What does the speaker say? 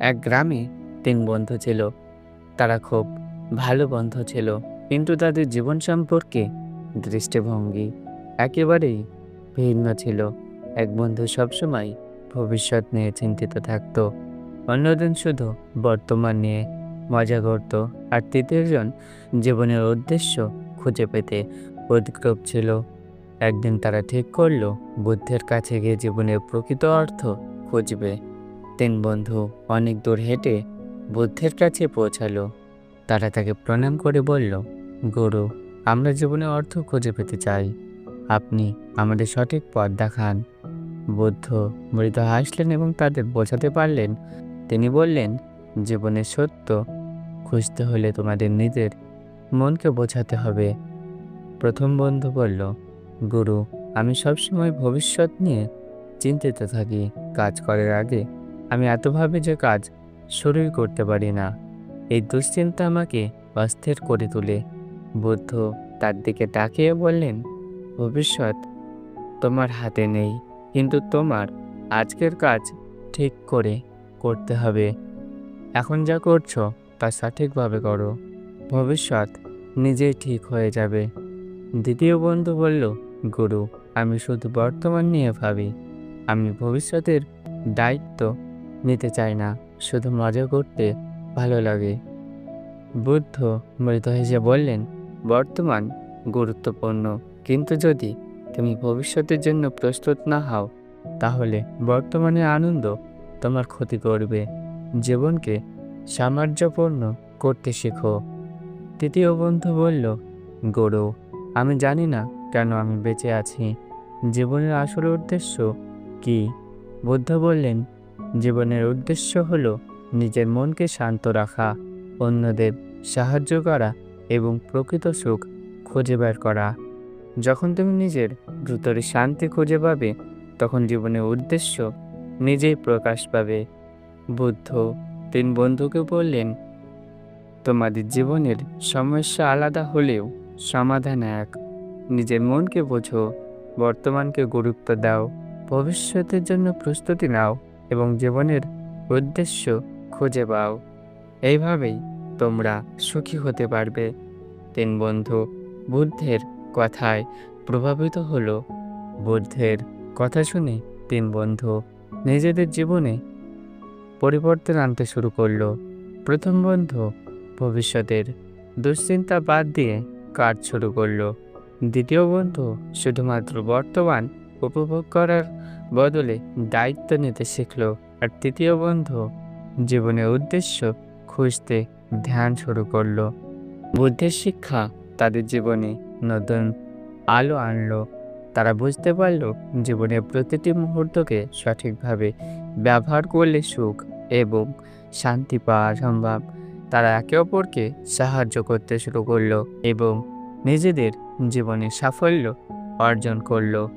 এক গ্রামে তিন বন্ধু ছিল। তারা খুব ভালো বন্ধু ছিল, কিন্তু তাদের জীবন সম্পর্কে দৃষ্টিভঙ্গি একেবারেই ভিন্ন ছিল। এক বন্ধু সবসময় ভবিষ্যৎ নিয়ে চিন্তিত থাকতো, অন্যদিন শুধু বর্তমান নিয়ে মজা করত, আর তৃতীয়জন জীবনের উদ্দেশ্য খুঁজে পেতে উদ্গ্রব ছিল। একদিন তারা ঠিক করল, বুদ্ধের কাছে গিয়ে জীবনের প্রকৃত অর্থ খুঁজবে। তিন বন্ধু অনেক দূর হেঁটে বুদ্ধের কাছে পৌঁছালো। তারা তাকে প্রণাম করে বলল, গুরু, আমরা জীবনে অর্থ খুঁজে পেতে চাই। আপনি আমাদের সঠিক পথ দেখান। বুদ্ধ মৃত হাসলেন এবং তাদের বোঝাতে পারলেন। তিনি বললেন, জীবনের সত্য খুঁজতে হলে তোমাদের নিজের মনকে বোঝাতে হবে। প্রথম বন্ধু বলল, গুরু, আমি সবসময় ভবিষ্যৎ নিয়ে চিন্তিত থাকি। কাজ করার আগে আমি এতভাবে যে কাজ শুরুই করতে পারি না। এই দুশ্চিন্তা আমাকে অস্থির করে তোলে। বুদ্ধ তার দিকে তাকিয়ে বললেন, ভবিষ্যৎ তোমার হাতে নেই, কিন্তু তোমার আজকের কাজ ঠিক করে করতে হবে। এখন যা করছ তা সঠিকভাবে করো। ভবিষ্যৎ নিজেই ঠিক হয়ে যাবে। দ্বিতীয় বন্ধু বলল, গুরু, আমি শুধু বর্তমান নিয়ে ভাবি। আমি ভবিষ্যতের দায়িত্ব নিতে চাই না, শুধু মজা করতে ভালো লাগে। বুদ্ধ মৃত হেসে বললেন, বর্তমান গুরুত্বপূর্ণ। কিন্তু যদি তুমি ভবিষ্যতের জন্য প্রস্তুত না হও, তাহলে বর্তমানে আনন্দ তোমার ক্ষতি করবে। জীবনকে সামঞ্জস্যপূর্ণ করতে শেখো। তৃতীয় বন্ধু বলল গরু আমি জানি না কেন আমি বেঁচে আছি। জীবনের আসল উদ্দেশ্য কি? বুদ্ধ বললেন জীবনের উদ্দেশ্য হল নিজের মনকে শান্ত রাখা, অন্যদের সাহায্য করা এবং প্রকৃত সুখ খুঁজে বের করা। যখন তুমি নিজের ভিতরে শান্তি খুঁজে পাবে, তখন জীবনের উদ্দেশ্য নিজেই প্রকাশ পাবে। বুদ্ধ তিন বন্ধুকে বললেন, তোমাদের জীবনের সমস্যা আলাদা হলেও সমাধান এক। নিজের মনকে বোঝো, বর্তমানকে গুরুত্ব দাও, ভবিষ্যতের জন্য প্রস্তুতি নাও। এবং জীবনের উদ্দেশ্য খুঁজে পাও। এইভাবেই তোমরা সুখী হতে পারবে। তিন বন্ধু, বুদ্ধের কথায় প্রভাবিত হলো। বুদ্ধের কথা শুনে তিন বন্ধু নিজেদের জীবনে পরিবর্তন আনতে শুরু করল। প্রথম বন্ধু ভবিষ্যতের দুশ্চিন্তা বাদ দিয়ে কাজ শুরু করল। দ্বিতীয় বন্ধু শুধুমাত্র বর্তমান উপভোগ করার বদলে দায়িত্ব নিতে শিখল। আর তৃতীয় বন্ধু জীবনের উদ্দেশ্য খুঁজতে ধ্যান শুরু করল। বুদ্ধের শিক্ষা তাদের জীবনে নতুন আলো আনলো। তারা বুঝতে পারল জীবনের প্রতিটি মুহূর্তকে সঠিকভাবে ব্যবহার করলে সুখ এবং শান্তি পাওয়া সম্ভব। তারা একে অপরকে সাহায্য করতে শুরু করল এবং নিজেদের জীবনে সাফল্য অর্জন করল।